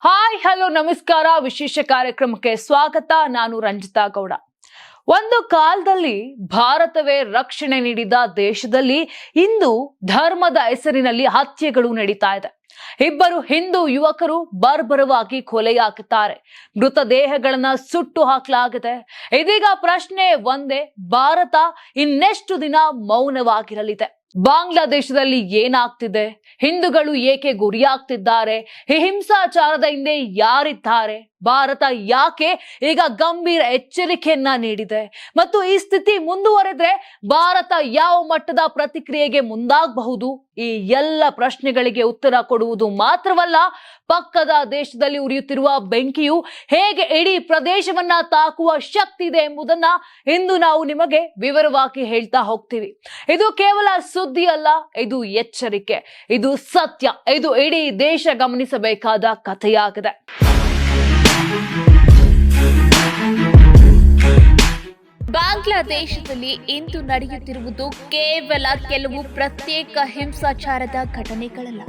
Hi hello ನಮಸ್ಕಾರ. ವಿಶೇಷ ಕಾರ್ಯಕ್ರಮಕ್ಕೆ ಸ್ವಾಗತ. ನಾನು ರಂಜಿತಾ ಗೌಡ. ಒಂದು ಕಾಲದಲ್ಲಿ ಭಾರತವೇ ರಕ್ಷಣೆ ನೀಡಿದ ದೇಶದಲ್ಲಿ ಇಂದು ಧರ್ಮದ ಹೆಸರಿನಲ್ಲಿ ಹತ್ಯೆಗಳು ನಡೀತಾ ಇದೆ. ಇಬ್ಬರು ಹಿಂದೂ ಯುವಕರು ಬರ್ಬರವಾಗಿ ಕೊಲೆಯಾಗುತ್ತಾರೆ. ಮೃತದೇಹಗಳನ್ನ ಸುಟ್ಟು ಹಾಕಲಾಗಿದೆ. ಇದೀಗ ಪ್ರಶ್ನೆ ಒಂದೇ, ಭಾರತ ಇನ್ನೆಷ್ಟು ದಿನ ಮೌನವಾಗಿರಲಿದೆ? ಬಾಂಗ್ಲಾದೇಶದಲ್ಲಿ ಏನಾಗ್ತಿದೆ? ಹಿಂದೂಗಳು ಏಕೆ ಗುರಿಯಾಗ್ತಿದ್ದಾರೆ? ಹಿಂಸಾಚಾರದ ಹಿಂದೆ ಯಾರಿದ್ದಾರೆ? ಭಾರತ ಯಾಕೆ ಈಗ ಗಂಭೀರ ಎಚ್ಚರಿಕೆಯನ್ನ ನೀಡಿದೆ? ಮತ್ತು ಈ ಸ್ಥಿತಿ ಮುಂದುವರೆದ್ರೆ ಭಾರತ ಯಾವ ಮಟ್ಟದ ಪ್ರತಿಕ್ರಿಯೆಗೆ ಮುಂದಾಗಬಹುದು? ಈ ಎಲ್ಲ ಪ್ರಶ್ನೆಗಳಿಗೆ ಉತ್ತರ ಕೊಡುವುದು ಮಾತ್ರವಲ್ಲ, ಪಕ್ಕದ ದೇಶದಲ್ಲಿ ಉರಿಯುತ್ತಿರುವ ಬೆಂಕಿಯು ಹೇಗೆ ಇಡೀ ಪ್ರದೇಶವನ್ನ ತಾಕುವ ಶಕ್ತಿ ಇದೆ ಎಂಬುದನ್ನ ಇಂದು ನಾವು ನಿಮಗೆ ವಿವರವಾಗಿ ಹೇಳ್ತಾ ಹೋಗ್ತೀವಿ. ಇದು ಕೇವಲ ಸುದ್ದಿ ಅಲ್ಲ, ಇದು ಎಚ್ಚರಿಕೆ. ಇದು ಸತ್ಯ. ಇದು ಇಡೀ ದೇಶ ಗಮನಿಸಬೇಕಾದ ಕಥೆಯಾಗಿದೆ. ಬಾಂಗ್ಲಾದೇಶದಲ್ಲಿ ಇಂದು ನಡೆಯುತ್ತಿರುವುದು ಕೇವಲ ಕೆಲವು ಪ್ರತ್ಯೇಕ ಹಿಂಸಾಚಾರದ ಘಟನೆಗಳಲ್ಲ.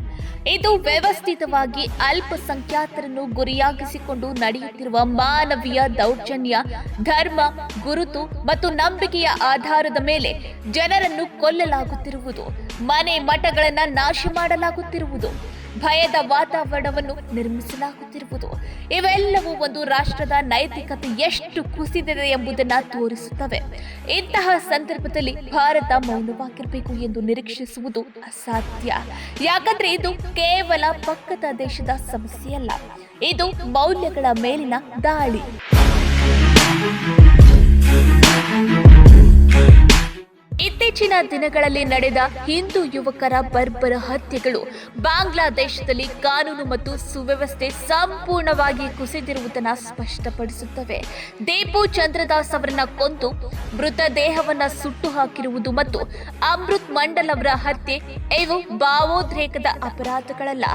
ಇದು ವ್ಯವಸ್ಥಿತವಾಗಿ ಅಲ್ಪಸಂಖ್ಯಾತರನ್ನು ಗುರಿಯಾಗಿಸಿಕೊಂಡು ನಡೆಯುತ್ತಿರುವ ಮಾನವೀಯ ದೌರ್ಜನ್ಯ, ಧರ್ಮ, ಗುರುತು ಮತ್ತು ನಂಬಿಕೆಯ ಆಧಾರದ ಮೇಲೆ ಜನರನ್ನು ಕೊಲ್ಲಲಾಗುತ್ತಿರುವುದು. ಮನೆ ಮಠಗಳನ್ನು ನಾಶ ಮಾಡಲಾಗುತ್ತಿರುವುದು ಭಯದ ವಾತಾವರಣವನ್ನು ನಿರ್ಮಿಸಲಾಗುತ್ತಿರುವುದು. ಇವೆಲ್ಲವೂ ಒಂದು ರಾಷ್ಟ್ರದ ನೈತಿಕತೆ ಎಷ್ಟು ಕುಸಿದಿದೆ ಎಂಬುದನ್ನು ತೋರಿಸುತ್ತವೆ. ಇಂತಹ ಸಂದರ್ಭದಲ್ಲಿ ಭಾರತ ಮೌನವಾಗಿರಬೇಕು ಎಂದು ನಿರೀಕ್ಷಿಸುವುದು ಅಸಾಧ್ಯ. ಯಾಕಂದ್ರೆ ಇದು ಕೇವಲ ಪಕ್ಕದ ದೇಶದ ಸಮಸ್ಯೆಯಲ್ಲ. ಇದು ಮೌಲ್ಯಗಳ ಮೇಲಿನ ದಾಳಿ. ಇತ್ತೀಚಿನ ದಿನಗಳಲ್ಲಿ ನಡೆದ ಹಿಂದೂ ಯುವಕರ ಬರ್ಬರ ಹತ್ಯೆಗಳು ಬಾಂಗ್ಲಾದೇಶದಲ್ಲಿ ಕಾನೂನು ಮತ್ತು ಸುವ್ಯವಸ್ಥೆ ಸಂಪೂರ್ಣವಾಗಿ ಕುಸಿದಿರುವುದನ್ನು ಸ್ಪಷ್ಟಪಡಿಸುತ್ತವೆ. ದೀಪು ಚಂದ್ರದಾಸ್ ಅವರನ್ನ ಕೊಂದು ಮೃತದೇಹವನ್ನ ಸುಟ್ಟು ಹಾಕಿರುವುದು ಮತ್ತು ಅಮೃತ್ ಮಂಡಲ್ ಅವರ ಹತ್ಯೆ ಇವು ಭಾವೋದ್ರೇಕದ ಅಪರಾಧಗಳಲ್ಲ.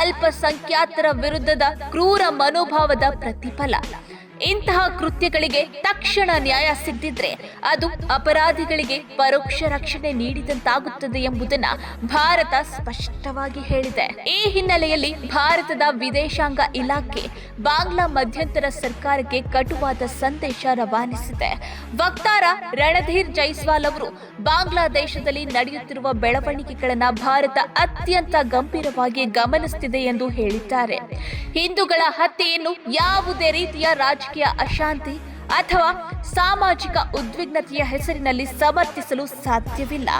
ಅಲ್ಪಸಂಖ್ಯಾತರ ವಿರುದ್ಧದ ಕ್ರೂರ ಮನೋಭಾವದ ಪ್ರತಿಫಲ. ಇಂತಹ ಕೃತ್ಯಗಳಿಗೆ ತಕ್ಷಣ ನ್ಯಾಯ ಸಿಗದಿದ್ರೆ ಅದು ಅಪರಾಧಿಗಳಿಗೆ ಪರೋಕ್ಷ ರಕ್ಷಣೆ ನೀಡಿದಂತಾಗುತ್ತದೆ ಎಂಬುದನ್ನ ಭಾರತ ಸ್ಪಷ್ಟವಾಗಿ ಹೇಳಿದೆ. ಈ ಹಿನ್ನೆಲೆಯಲ್ಲಿ ಭಾರತದ ವಿದೇಶಾಂಗ ಇಲಾಖೆ ಬಾಂಗ್ಲಾ ಮಧ್ಯಂತರ ಸರ್ಕಾರಕ್ಕೆ ಕಟುವಾದ ಸಂದೇಶ ರವಾನಿಸಿದೆ. ವಕ್ತಾರ ರಣಧೀರ್ ಜೈಸ್ವಾಲ್ ಅವರು ಬಾಂಗ್ಲಾದೇಶದಲ್ಲಿ ನಡೆಯುತ್ತಿರುವ ಬೆಳವಣಿಗೆಗಳನ್ನ ಭಾರತ ಅತ್ಯಂತ ಗಂಭೀರವಾಗಿ ಗಮನಿಸುತ್ತಿದೆ ಎಂದು ಹೇಳಿದ್ದಾರೆ. ಹಿಂದೂಗಳ ಹತ್ಯೆಯನ್ನು ಯಾವುದೇ ರೀತಿಯ ರಾಜಕೀಯ ಅಶಾಂತಿ ಅಥವಾ ಸಾಮಾಜಿಕ ಉದ್ವಿಗ್ನತೆಯ ಹೆಸರಿನಲ್ಲಿ ಸಮರ್ಥಿಸಲು ಸಾಧ್ಯವಿಲ್ಲ.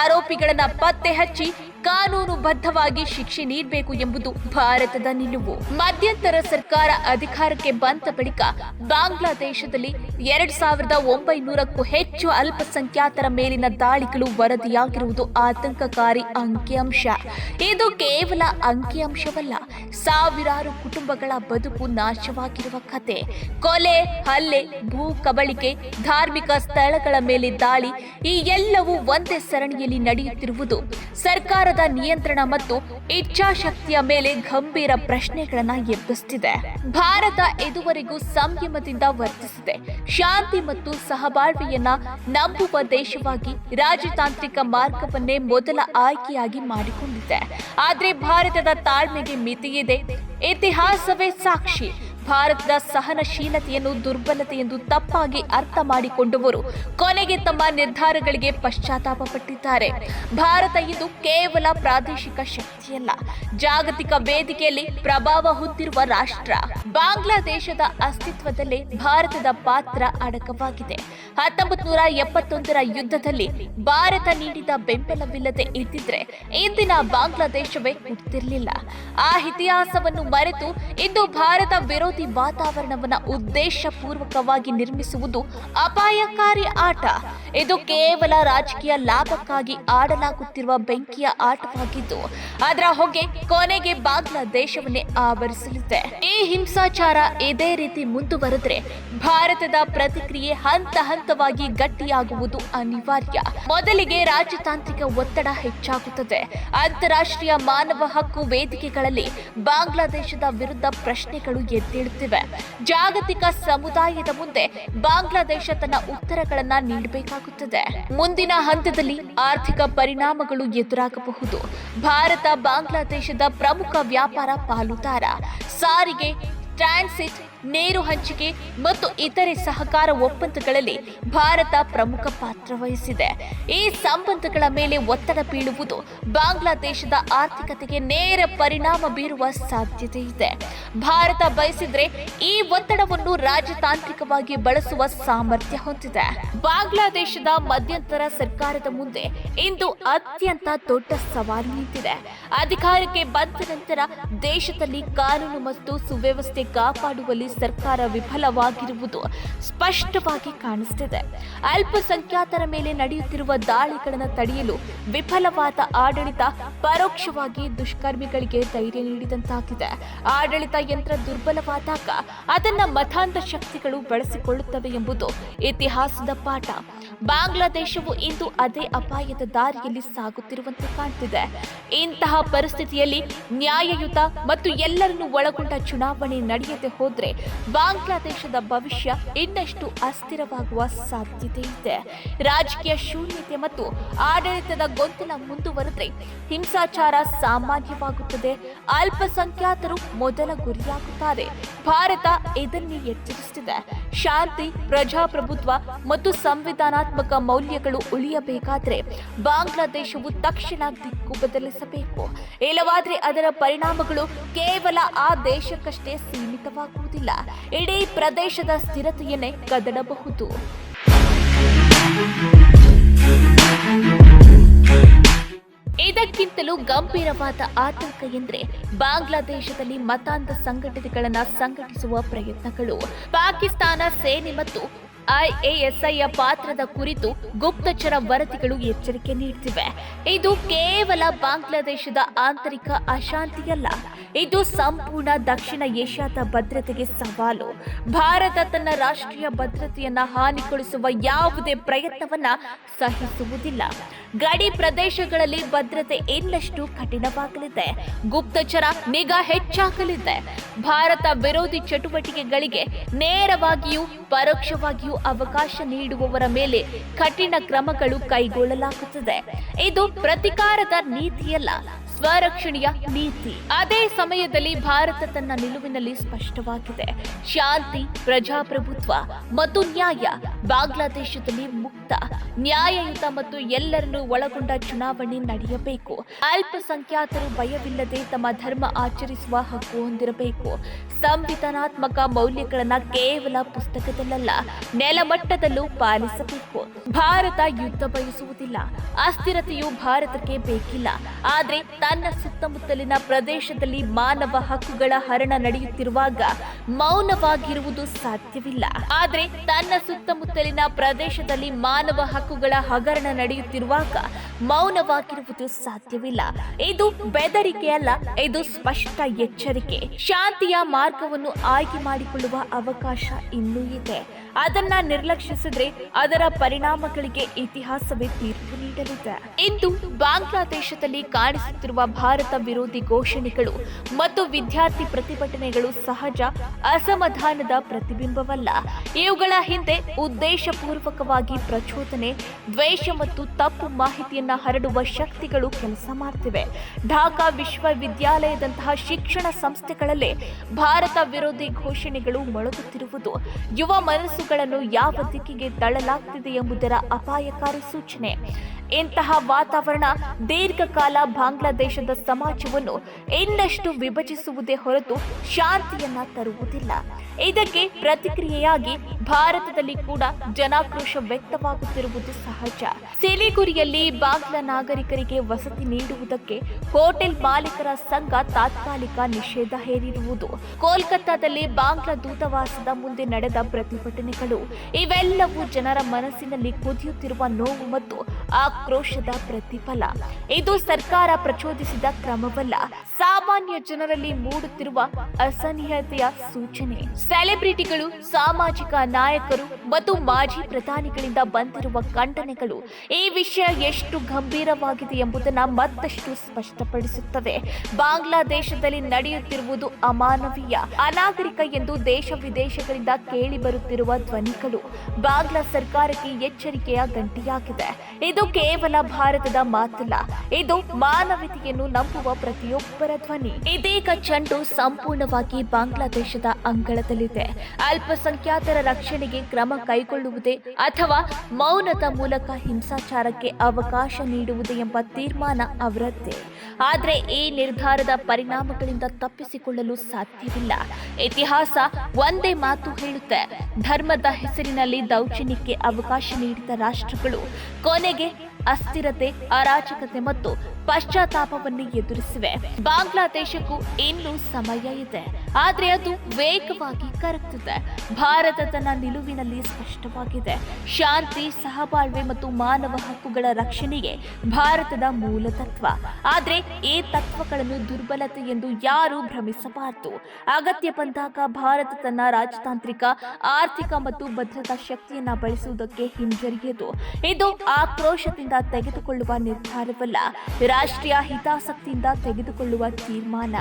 ಆರೋಪಿಗಳನ್ನು ಪತ್ತೆ ಹಚ್ಚಿ ಕಾನೂನುಬದ್ಧವಾಗಿ ಶಿಕ್ಷೆ ನೀಡಬೇಕು ಎಂಬುದು ಭಾರತದ ನಿಲುವು. ಮಧ್ಯಂತರ ಸರ್ಕಾರ ಅಧಿಕಾರಕ್ಕೆ ಬಂದ ಬಳಿಕ ಬಾಂಗ್ಲಾದೇಶದಲ್ಲಿ ಎರಡ್ ಸಾವಿರದ ಒಂಬೈನೂರಕ್ಕೂ ಹೆಚ್ಚು ಅಲ್ಪಸಂಖ್ಯಾತರ ಮೇಲಿನ ದಾಳಿಗಳು ವರದಿಯಾಗಿರುವುದು ಆತಂಕಕಾರಿ ಅಂಕಿಅಂಶ. ಇದು ಕೇವಲ ಅಂಕಿಅಂಶವಲ್ಲ, ಸಾವಿರಾರು ಕುಟುಂಬಗಳ ಬದುಕು ನಾಶವಾಗಿರುವ ಕತೆ. ಕೊಲೆ, ಹಲ್ಲೆ, ಭೂ ಕಬಳಿಕೆ, ಧಾರ್ಮಿಕ ಸ್ಥಳಗಳ ಮೇಲೆ ದಾಳಿ ಈ ಎಲ್ಲವೂ ಒಂದೇ ಸರಣಿಯಲ್ಲಿ ನಡೆಯುತ್ತಿರುವುದು ಸರ್ಕಾರದ ನಿಯಂತ್ರಣ ಮತ್ತು ಇಚ್ಛಾಶಕ್ತಿಯ ಮೇಲೆ ಗಂಭೀರ ಪ್ರಶ್ನೆಗಳನ್ನ ಎಬ್ಬಿಸುತ್ತಿದೆ ಭಾರತ ಇದುವರೆಗೂ ಸಂಯಮದಿಂದ ವರ್ತಿಸಿದೆ. ಶಾಂತಿ ಮತ್ತು ಸಹಬಾಳ್ವೆಯನ್ನ ನಂಬುವ ದೇಶವಾಗಿ ರಾಜತಾಂತ್ರಿಕ ಮಾರ್ಗವನ್ನೇ ಮೊದಲ ಆಯ್ಕೆಯಾಗಿ ಮಾಡಿಕೊಂಡಿದೆ. ಆದರೆ ಭಾರತದ ತಾಳ್ಮೆಗೆ ಮಿತಿಯಿದೆ. ಇತಿಹಾಸವೇ ಸಾಕ್ಷಿ. ಭಾರತದ ಸಹನಶೀಲತೆಯನ್ನು ದುರ್ಬಲತೆ ಎಂದು ತಪ್ಪಾಗಿ ಅರ್ಥ ಮಾಡಿಕೊಂಡವರು ಕೊನೆಗೆ ತಮ್ಮ ನಿರ್ಧಾರಗಳಿಗೆ ಪಶ್ಚಾತ್ತಾಪ ಪಟ್ಟಿದ್ದಾರೆ. ಭಾರತ ಇಂದು ಕೇವಲ ಪ್ರಾದೇಶಿಕ ಶಕ್ತಿಯಲ್ಲ. ಜಾಗತಿಕ ವೇದಿಕೆಯಲ್ಲಿ ಪ್ರಭಾವ ಹೊಂದಿರುವ ರಾಷ್ಟ್ರ. ಬಾಂಗ್ಲಾದೇಶದ ಅಸ್ತಿತ್ವದಲ್ಲೇ ಭಾರತದ ಪಾತ್ರ ಅಡಕವಾಗಿದೆ. ಹತ್ತೊಂಬತ್ತು ನೂರ ಎಪ್ಪತ್ತೊಂದರ ಯುದ್ಧದಲ್ಲಿ ಭಾರತ ನೀಡಿದ ಬೆಂಬಲವಿಲ್ಲದೆ ಇದ್ದಿದ್ರೆ ಇಂದಿನ ಬಾಂಗ್ಲಾದೇಶವೇ ಹುಟ್ಟಿರಲಿಲ್ಲ ಆ ಇತಿಹಾಸವನ್ನು ಮರೆತು ಇಂದು ಭಾರತ ವಿರೋಧಿ ವಾತಾವರಣವನ್ನ ಉದ್ದೇಶಪೂರ್ವಕವಾಗಿ ನಿರ್ಮಿಸುವುದು ಅಪಾಯಕಾರಿ ಆಟ. ಇದು ಕೇವಲ ರಾಜಕೀಯ ಲಾಭಕ್ಕಾಗಿ ಆಡಲಾಗುತ್ತಿರುವ ಬೆಂಕಿಯ ಆಟವಾಗಿದ್ದು, ಅದರ ಹೊಗೆ ಕೊನೆಗೆ ಬಾಂಗ್ಲಾದೇಶವನ್ನೇ ಆವರಿಸಲಿದೆ. ಈ ಹಿಂಸಾಚಾರ ಇದೇ ರೀತಿ ಮುಂದುವರೆದ್ರೆ ಭಾರತದ ಪ್ರತಿಕ್ರಿಯೆ ಹಂತ ಹಂತವಾಗಿ ಗಟ್ಟಿಯಾಗುವುದು ಅನಿವಾರ್ಯ. ಮೊದಲಿಗೆ ರಾಜತಾಂತ್ರಿಕ ಒತ್ತಡ ಹೆಚ್ಚಾಗುತ್ತದೆ. ಅಂತಾರಾಷ್ಟ್ರೀಯ ಮಾನವ ಹಕ್ಕು ವೇದಿಕೆಗಳಲ್ಲಿ ಬಾಂಗ್ಲಾದೇಶದ ವಿರುದ್ಧ ಪ್ರಶ್ನೆಗಳು ಎದ್ದೇಳುತ್ತವೆ. ಜಾಗತಿಕ ಸಮುದಾಯದ ಮುಂದೆ ಬಾಂಗ್ಲಾದೇಶ ತನ್ನ ಉತ್ತರಗಳನ್ನ ನೀಡಬೇಕಾಗುತ್ತದೆ. ಮುಂದಿನ ಹಂತದಲ್ಲಿ ಆರ್ಥಿಕ ಪರಿಣಾಮಗಳು ಎದುರಾಗಬಹುದು. ಭಾರತ ಬಾಂಗ್ಲಾದೇಶದ ಪ್ರಮುಖ ವ್ಯಾಪಾರ ಪಾಲುದಾರ. ಸಾರಿಗೆ ಟ್ರಾನ್ಸಿಟ್ ನೇರು ಹಂಚಿಕೆ ಮತ್ತು ಇತರೆ ಸಹಕಾರ ಒಪ್ಪಂದಗಳಲ್ಲಿ ಭಾರತ ಪ್ರಮುಖ ಪಾತ್ರ ವಹಿಸಿದೆ. ಈ ಸಂಬಂಧಗಳ ಮೇಲೆ ಒತ್ತಡ ಬೀಳುವುದು ಬಾಂಗ್ಲಾದೇಶದ ಆರ್ಥಿಕತೆಗೆ ನೇರ ಪರಿಣಾಮ ಬೀರುವ ಸಾಧ್ಯತೆ ಇದೆ. ಭಾರತ ಬಯಸಿದ್ರೆ ಈ ಒತ್ತಡವನ್ನು ರಾಜತಾಂತ್ರಿಕವಾಗಿ ಬಳಸುವ ಸಾಮರ್ಥ್ಯ ಹೊಂದಿದೆ. ಬಾಂಗ್ಲಾದೇಶದ ಮಧ್ಯಂತರ ಸರ್ಕಾರದ ಮುಂದೆ ಇಂದು ಅತ್ಯಂತ ದೊಡ್ಡ ಸವಾಲು ನಿಂತಿದೆ. ಅಧಿಕಾರಕ್ಕೆ ಬಂದ ನಂತರ ದೇಶದಲ್ಲಿ ಕಾನೂನು ಮತ್ತು ಸುವ್ಯವಸ್ಥೆ ಕಾಪಾಡುವಲ್ಲಿ ಸರ್ಕಾರ ವಿಫಲವಾಗಿರುವುದು ಸ್ಪಷ್ಟವಾಗಿ ಕಾಣಿಸುತ್ತಿದೆ ಅಲ್ಪಸಂಖ್ಯಾತರ ಮೇಲೆ ನಡೆಯುತ್ತಿರುವ ದಾಳಿಗಳನ್ನು ತಡೆಯಲು ವಿಫಲವಾದ ಆಡಳಿತ ಪರೋಕ್ಷವಾಗಿ ದುಷ್ಕರ್ಮಿಗಳಿಗೆ ಧೈರ್ಯ ನೀಡಿದಂತಾಗಿದೆ. ಆಡಳಿತ ಯಂತ್ರ ದುರ್ಬಲವಾದಾಗ ಅದನ್ನ ಮತಾಂಧ ಶಕ್ತಿಗಳು ಬಳಸಿಕೊಳ್ಳುತ್ತವೆ ಎಂಬುದು ಇತಿಹಾಸದ ಪಾಠ. ಬಾಂಗ್ಲಾದೇಶವು ಇಂದು ಅದೇ ಅಪಾಯದ ದಾರಿಯಲ್ಲಿ ಸಾಗುತ್ತಿರುವಂತೆ ಕಾಣ್ತಿದೆ. ಇಂತಹ ಪರಿಸ್ಥಿತಿಯಲ್ಲಿ ನ್ಯಾಯಯುತ ಮತ್ತು ಎಲ್ಲರನ್ನು ಒಳಗೊಂಡ ಚುನಾವಣೆ ನಡೆಯದೆ ಹೋದ್ರೆ ಬಾಂಗ್ಲಾದೇಶದ ಭವಿಷ್ಯ ಇನ್ನಷ್ಟು ಅಸ್ಥಿರವಾಗುವ ಸಾಧ್ಯತೆ ಇದೆ. ರಾಜಕೀಯ ಶೂನ್ಯತೆ ಮತ್ತು ಆಡಳಿತದ ಗೊಂದಲ ಮುಂದುವರೆದ್ರೆ ಹಿಂಸಾಚಾರ ಸಾಮಾನ್ಯವಾಗುತ್ತದೆ. ಅಲ್ಪಸಂಖ್ಯಾತರು ಮೊದಲ ಗುರಿಯಾಗುತ್ತಾರೆ. ಭಾರತ ಇದನ್ನೇ ಎಚ್ಚರಿಸುತ್ತಿದೆ. ಶಾಂತಿ, ಪ್ರಜಾಪ್ರಭುತ್ವ ಮತ್ತು ಸಂವಿಧಾನಾತ್ಮಕ ಮೌಲ್ಯಗಳು ಉಳಿಯಬೇಕಾದರೆ ಬಾಂಗ್ಲಾದೇಶವು ತಕ್ಷಣ ದಿಕ್ಕು ಬದಲಿಸಬೇಕು. ಇಲ್ಲವಾದರೆ ಅದರ ಪರಿಣಾಮಗಳು ಕೇವಲ ಆ ದೇಶಕ್ಕಷ್ಟೇ ಸೀಮಿತವಾಗುವುದಿಲ್ಲ. ಇಡೀ ಪ್ರದೇಶದ ಸ್ಥಿರತೆಯನ್ನೇ ಕದಡಬಹುದು. ಇದಕ್ಕಿಂತಲೂ ಗಂಭೀರವಾದ ಆತಂಕ ಎಂದರೆ ಬಾಂಗ್ಲಾದೇಶದಲ್ಲಿ ಮತಾಂಧ ಸಂಘಟನೆಗಳನ್ನು ಸಂಘಟಿಸುವ ಪ್ರಯತ್ನಗಳು. ಪಾಕಿಸ್ತಾನ ಸೇನೆ ಮತ್ತು ಐಎಎಸ್ಐಯ ಪಾತ್ರದ ಕುರಿತು ಗುಪ್ತಚರ ವರದಿಗಳು ಎಚ್ಚರಿಕೆ ನೀಡುತ್ತಿವೆ ಇದು ಕೇವಲ ಬಾಂಗ್ಲಾದೇಶದ ಆಂತರಿಕ ಅಶಾಂತಿಯಲ್ಲ ಇದು ಸಂಪೂರ್ಣ ದಕ್ಷಿಣ ಏಷ್ಯಾದ ಭದ್ರತೆಗೆ ಸವಾಲು. ಭಾರತ ತನ್ನ ರಾಷ್ಟ್ರೀಯ ಭದ್ರತೆಯನ್ನ ಹಾನಿಗೊಳಿಸುವ ಯಾವುದೇ ಪ್ರಯತ್ನವನ್ನ ಸಹಿಸುವುದಿಲ್ಲ. ಗಡಿ ಪ್ರದೇಶಗಳಲ್ಲಿ ಭದ್ರತೆ ಇನ್ನಷ್ಟು ಕಠಿಣವಾಗಲಿದೆ. ಗುಪ್ತಚರ ನಿಗಾ ಹೆಚ್ಚಾಗಲಿದೆ. ಭಾರತ ವಿರೋಧಿ ಚಟುವಟಿಕೆಗಳಿಗೆ ನೇರವಾಗಿಯೂ ಪರೋಕ್ಷವಾಗಿಯೂ ಅವಕಾಶ ನೀಡುವವರ ಮೇಲೆ ಕಠಿಣ ಕ್ರಮಗಳು ಕೈಗೊಳ್ಳಲಾಗುತ್ತದೆ. ಇದು ಪ್ರತಿಕಾರದ ನೀತಿಯಲ್ಲ. ಸ್ವರಕ್ಷಣೆಯ ನೀತಿ. ಅದೇ ಸಮಯದಲ್ಲಿ ಭಾರತ ತನ್ನ ನಿಲುವಿನಲ್ಲಿ ಸ್ಪಷ್ಟವಾಗಿದೆ. ಶಾಂತಿ, ಪ್ರಜಾಪ್ರಭುತ್ವ ಮತ್ತು ನ್ಯಾಯ ಬಾಂಗ್ಲಾದೇಶದಲ್ಲಿ ಮುಕ್ತ, ನ್ಯಾಯಯುತ ಮತ್ತು ಎಲ್ಲರನ್ನೂ ಒಳಗೊಂಡ ಚುನಾವಣೆ ನಡೆಯಬೇಕು. ಅಲ್ಪಸಂಖ್ಯಾತರು ಭಯವಿಲ್ಲದೆ ತಮ್ಮ ಧರ್ಮ ಆಚರಿಸುವ ಹಕ್ಕು ಹೊಂದಿರಬೇಕು. ಸಂವಿಧಾನಾತ್ಮಕ ಮೌಲ್ಯಗಳನ್ನ ಕೇವಲ ಪುಸ್ತಕದಲ್ಲಲ್ಲ, ನೆಲಮಟ್ಟದಲ್ಲೂ ಪಾಲಿಸಬೇಕು. ಭಾರತ ಯುದ್ಧ ಬಯಸುವುದಿಲ್ಲ. ಅಸ್ಥಿರತೆಯು ಭಾರತಕ್ಕೆ ಬೇಕಿಲ್ಲ. ಆದ್ರೆ ತನ್ನ ಸುತ್ತಮುತ್ತಲಿನ ಪ್ರದೇಶದಲ್ಲಿ ಮಾನವ ಹಕ್ಕುಗಳ ಹರಣ ನಡೆಯುತ್ತಿರುವಾಗ ಮೌನವಾಗಿರುವುದು ಸಾಧ್ಯವಿಲ್ಲ. ಆದರೆ ತನ್ನ ಸುತ್ತಮುತ್ತಲಿನ ಪ್ರದೇಶದಲ್ಲಿ ಮಾನವ ಹಕ್ಕುಗಳ ಹಗರಣ ನಡೆಯುತ್ತಿರುವಾಗ ಮೌನವಾಗಿರುವುದು ಸಾಧ್ಯವಿಲ್ಲ. ಇದು ಬೆದರಿಕೆ ಅಲ್ಲ, ಇದು ಸ್ಪಷ್ಟ ಎಚ್ಚರಿಕೆ. ಶಾಂತಿಯ ಮಾರ್ಗವನ್ನು ಆಯ್ಕೆ ಮಾಡಿಕೊಳ್ಳುವ ಅವಕಾಶ ಇನ್ನೂ ಇದೆ. ಅದನ್ನ ನಿರ್ಲಕ್ಷಿಸಿದ್ರೆ ಅದರ ಪರಿಣಾಮಗಳಿಗೆ ಇತಿಹಾಸವೇ ತೀರ್ಪು ನೀಡಲಿದೆ. ಇಂದು ಬಾಂಗ್ಲಾದೇಶದಲ್ಲಿ ಕಾಣಿಸುತ್ತಿರುವ ಭಾರತ ವಿರೋಧಿ ಘೋಷಣೆಗಳು ಮತ್ತು ವಿದ್ಯಾರ್ಥಿ ಪ್ರತಿಭಟನೆಗಳು ಸಹಜ, ಅಸಮಾಧಾನದ ಪ್ರತಿಬಿಂಬವಲ್ಲ. ಇವುಗಳ ಹಿಂದೆ ಉದ್ದೇಶಪೂರ್ವಕವಾಗಿ ಪ್ರಚೋದನೆ, ದ್ವೇಷ ಮತ್ತು ತಪ್ಪು ಮಾಹಿತಿಯನ್ನ ಹರಡುವ ಶಕ್ತಿಗಳು ಕೆಲಸ ಮಾಡ್ತಿವೆ. ಢಾಕಾ ವಿಶ್ವವಿದ್ಯಾಲಯದಂತಹ ಶಿಕ್ಷಣ ಸಂಸ್ಥೆಗಳಲ್ಲೇ ಭಾರತ ವಿರೋಧಿ ಘೋಷಣೆಗಳು ಮೊಳಗುತ್ತಿರುವುದು ಯುವ ಮನಸ್ಸುಗಳನ್ನು ಯಾವ ದಿಕ್ಕಿಗೆ ತಳ್ಳಲಾಗ್ತಿದೆ ಎಂಬುದರ ಅಪಾಯಕಾರಿ ಸೂಚನೆ. ಇಂತಹ ವಾತಾವರಣ ದೀರ್ಘಕಾಲ ಬಾಂಗ್ಲಾದೇಶದ ಸಮಾಜವನ್ನು ಇನ್ನಷ್ಟು ವಿಭಜಿಸುವುದೇ ಹೊರತು ಶಾಂತಿಯನ್ನ ತರುವುದಿಲ್ಲ. ಇದಕ್ಕೆ ಪ್ರತಿಕ್ರಿಯೆಯಾಗಿ ಭಾರತದಲ್ಲಿ ಕೂಡ ಜನಾಕ್ರೋಶ ವ್ಯಕ್ತವಾಗುತ್ತಿರುವುದು ಸಹಜ. ಸಿಲಿಗುರಿಯಲ್ಲಿ ಬಾಂಗ್ಲಾ ನಾಗರಿಕರಿಗೆ ವಸತಿ ನೀಡುವುದಕ್ಕೆ ಹೋಟೆಲ್ ಮಾಲೀಕರ ಸಂಘ ತಾತ್ಕಾಲಿಕ ನಿಷೇಧ ಹೇರಿರುವುದು. ಕೋಲ್ಕತ್ತಾದಲ್ಲಿ ಬಾಂಗ್ಲಾ ದೂತವಾಸದ ಮುಂದೆ ನಡೆದ ಪ್ರತಿಭಟನೆಗಳು ಇವೆಲ್ಲವೂ ಜನರ ಮನಸ್ಸಿನಲ್ಲಿ ಕುದಿಯುತ್ತಿರುವ ನೋವು ಮತ್ತು ಆಕ್ರೋಶದ ಪ್ರತಿಫಲ. ಇದು ಸರ್ಕಾರ ಪ್ರಚೋದಿಸಿದ ಕ್ರಮವಲ್ಲ. ಸಾಮಾನ್ಯ ಜನರಲ್ಲಿ ಮೂಡುತ್ತಿರುವ ಅಸಹ್ಯತೆಯ ಸೂಚನೆ. ಸೆಲೆಬ್ರಿಟಿಗಳು, ಸಾಮಾಜಿಕ ನಾಯಕರು ಮತ್ತು ಮಾಜಿ ಪ್ರಧಾನಿಗಳಿಂದ ಬಂದಿರುವ ಖಂಡನೆಗಳು ಈ ವಿಷಯ ಎಷ್ಟು ಗಂಭೀರವಾಗಿದೆ ಎಂಬುದನ್ನು ಮತ್ತಷ್ಟು ಸ್ಪಷ್ಟಪಡಿಸುತ್ತದೆ ಬಾಂಗ್ಲಾದೇಶದಲ್ಲಿ ನಡೆಯುತ್ತಿರುವುದು ಅಮಾನವೀಯ, ಅನಾಗರಿಕ ಎಂದು ದೇಶ ವಿದೇಶಗಳಿಂದ ಕೇಳಿ ಬರುತ್ತಿರುವ ಧ್ವನಿಗಳು. ಬಾಂಗ್ಲಾ ಸರ್ಕಾರಕ್ಕೆ ಎಚ್ಚರಿಕೆಯ ಗಂಟೆಯಾಗಿದೆ. ಇದು ಕೇವಲ ಭಾರತದ ಮಾತಲ್ಲ, ಇದು ಮಾನವೀಯತೆಯನ್ನು ನಂಬುವ ಪ್ರತಿಯೊಬ್ಬರ ಧ್ವನಿ. ಇದೀಗ ಚೆಂಡು ಸಂಪೂರ್ಣವಾಗಿ ಬಾಂಗ್ಲಾದೇಶದ ಅಂಗಳದಲ್ಲಿದೆ. ಅಲ್ಪಸಂಖ್ಯಾತರ ರಕ್ಷಣೆಗೆ ಕ್ರಮ ಕೈಗೊಳ್ಳುವುದೇ ಅಥವಾ ಮೌನದ ಮೂಲಕ ಹಿಂಸಾಚಾರಕ್ಕೆ ಅವಕಾಶ ನೀಡುವುದೇ ಎಂಬ ತೀರ್ಮಾನ ಅವರದ್ದೇ. ಆದರೆ ಈ ನಿರ್ಧಾರದ ಪರಿಣಾಮಗಳಿಂದ ತಪ್ಪಿಸಿಕೊಳ್ಳಲು ಸಾಧ್ಯವಿಲ್ಲ. ಇತಿಹಾಸ ಒಂದೇ ಮಾತು ಹೇಳುತ್ತೆ. ಧರ್ಮದ ಹೆಸರಿನಲ್ಲಿ ದೌರ್ಜನ್ಯಕ್ಕೆ ಅವಕಾಶ ನೀಡಿದ ರಾಷ್ಟ್ರಗಳು ಕೊನೆಗೆ ಅಸ್ಥಿರತೆ, ಅರಾಜಕತೆ ಮತ್ತು ಪಶ್ಚಾತ್ತಾಪವನ್ನು ಎದುರಿಸಿವೆ. ಬಾಂಗ್ಲಾದೇಶಕ್ಕೂ ಇನ್ನೂ ಸಮಯ ಇದೆ. ಆದ್ರೆ ಅದು ವೇಗವಾಗಿ ಕರಗ್ತಿದೆ. ಭಾರತ ತನ್ನ ನಿಲುವಿನಲ್ಲಿ ಸ್ಪಷ್ಟವಾಗಿದೆ. ಶಾಂತಿ, ಸಹಬಾಳ್ವೆ ಮತ್ತು ಮಾನವ ಹಕ್ಕುಗಳ ರಕ್ಷಣೆಗೆ ಭಾರತದ ಮೂಲ ತತ್ವ ಆದ್ರೆ ಈ ತತ್ವಗಳನ್ನು ದುರ್ಬಲತೆ ಎಂದು ಯಾರೂ ಭ್ರಮಿಸಬಾರದು. ಅಗತ್ಯ ಬಂದಾಗ ಭಾರತ ತನ್ನ ರಾಜತಾಂತ್ರಿಕ, ಆರ್ಥಿಕ ಮತ್ತು ಭದ್ರತಾ ಶಕ್ತಿಯನ್ನ ಬಳಸುವುದಕ್ಕೆ ಹಿಂಜರಿಯದು. ಇದು ಆಕ್ರೋಶದಿಂದ ತೆಗೆದುಕೊಳ್ಳುವ ನಿರ್ಧಾರವಲ್ಲ, ರಾಷ್ಟ್ರೀಯ ಹಿತಾಸಕ್ತಿಯಿಂದ ತೆಗೆದುಕೊಳ್ಳುವ ತೀರ್ಮಾನ.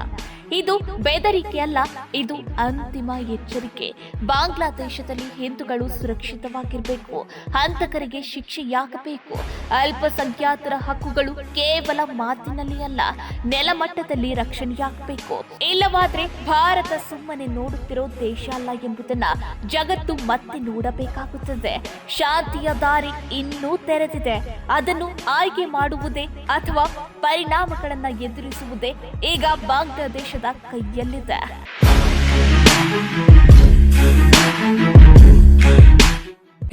ಇದು ಬೆದರಿಕೆ ಅಲ್ಲ, ಇದು ಅಂತಿಮ ಎಚ್ಚರಿಕೆ. ಬಾಂಗ್ಲಾದೇಶದಲ್ಲಿ ಹಿಂದೂಗಳು ಸುರಕ್ಷಿತವಾಗಿರಬೇಕು, ಹಂತಕರಿಗೆ ಶಿಕ್ಷೆಯಾಗಬೇಕು. ಅಲ್ಪಸಂಖ್ಯಾತರ ಹಕ್ಕುಗಳು ಕೇವಲ ಮಾತಿನಲ್ಲಿ ಅಲ್ಲ, ನೆಲಮಟ್ಟದಲ್ಲಿ ರಕ್ಷಣೆಯಾಗಬೇಕು. ಇಲ್ಲವಾದ್ರೆ ಭಾರತ ಸುಮ್ಮನೆ ನೋಡುತ್ತಿರೋ ದೇಶ ಅಲ್ಲ ಎಂಬುದನ್ನ ಜಗತ್ತು ಮತ್ತೆ ನೋಡಬೇಕಾಗುತ್ತದೆ. ಶಾಂತಿಯ ದಾರಿ ಇನ್ನೂ ತೆರೆದಿದೆ. ಅದನ್ನು ಆಯ್ಕೆ ಮಾಡುವುದೇ ಅಥವಾ ಪರಿಣಾಮಗಳನ್ನ ಎದುರಿಸುವುದೇ ಈಗ ಬಾಂಗ್ಲಾದೇಶದ ಕೈಯಲ್ಲಿದೆ.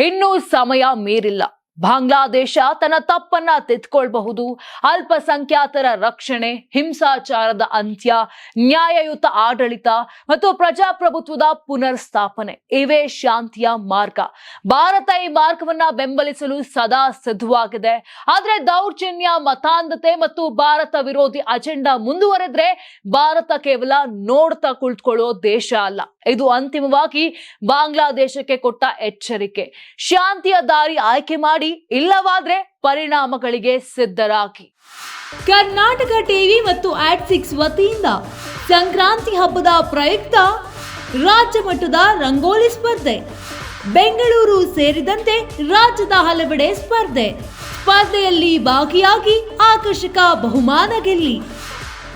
ಇನ್ನೂ ಸಮಯ ಮೀರಿಲ್ಲ. ಬಾಂಗ್ಲಾದೇಶ ತನ್ನ ತಪ್ಪನ್ನ ತೆತ್ಕೊಳ್ಬಹುದು. ಅಲ್ಪಸಂಖ್ಯಾತರ ರಕ್ಷಣೆ, ಹಿಂಸಾಚಾರದ ಅಂತ್ಯ, ನ್ಯಾಯಯುತ ಆಡಳಿತ ಮತ್ತು ಪ್ರಜಾಪ್ರಭುತ್ವದ ಪುನರ್ ಸ್ಥಾಪನೆ ಇವೇ ಶಾಂತಿಯ ಮಾರ್ಗ. ಭಾರತ ಈ ಮಾರ್ಗವನ್ನ ಬೆಂಬಲಿಸಲು ಸದಾ ಸಿದ್ಧವಾಗಿದೆ. ಆದ್ರೆ ದೌರ್ಜನ್ಯ, ಮತಾಂಧತೆ ಮತ್ತು ಭಾರತ ವಿರೋಧಿ ಅಜೆಂಡಾ ಮುಂದುವರೆದ್ರೆ ಭಾರತ ಕೇವಲ ನೋಡ್ತಾ ಕುಳಿತುಕೊಳ್ಳೋ ದೇಶ ಅಲ್ಲ. ಇದು ಅಂತಿಮವಾಗಿ ಬಾಂಗ್ಲಾದೇಶಕ್ಕೆ ಕೊಟ್ಟ ಎಚ್ಚರಿಕೆ. ಶಾಂತಿಯ ದಾರಿ ಆಯ್ಕೆ ಮಾಡಿ, ಇಲ್ಲವಾದ್ರೆ ಪರಿಣಾಮಗಳಿಗೆ ಸಿದ್ಧರಾಗಿ. ಕರ್ನಾಟಕ ಟಿವಿ ಮತ್ತು ಆಟ್ ಸಿಕ್ಸ್ ವತಿಯಿಂದ ಸಂಕ್ರಾಂತಿ ಹಬ್ಬದ ಪ್ರಯುಕ್ತ ರಾಜ್ಯ ಮಟ್ಟದ ರಂಗೋಲಿ ಸ್ಪರ್ಧೆ. ಬೆಂಗಳೂರು ಸೇರಿದಂತೆ ರಾಜ್ಯದ ಹಲವೆಡೆ ಸ್ಪರ್ಧೆ. ಸ್ಪರ್ಧೆಯಲ್ಲಿ ಭಾಗಿಯಾಗಿ ಆಕರ್ಷಕ ಬಹುಮಾನ ಗೆಲ್ಲಿ.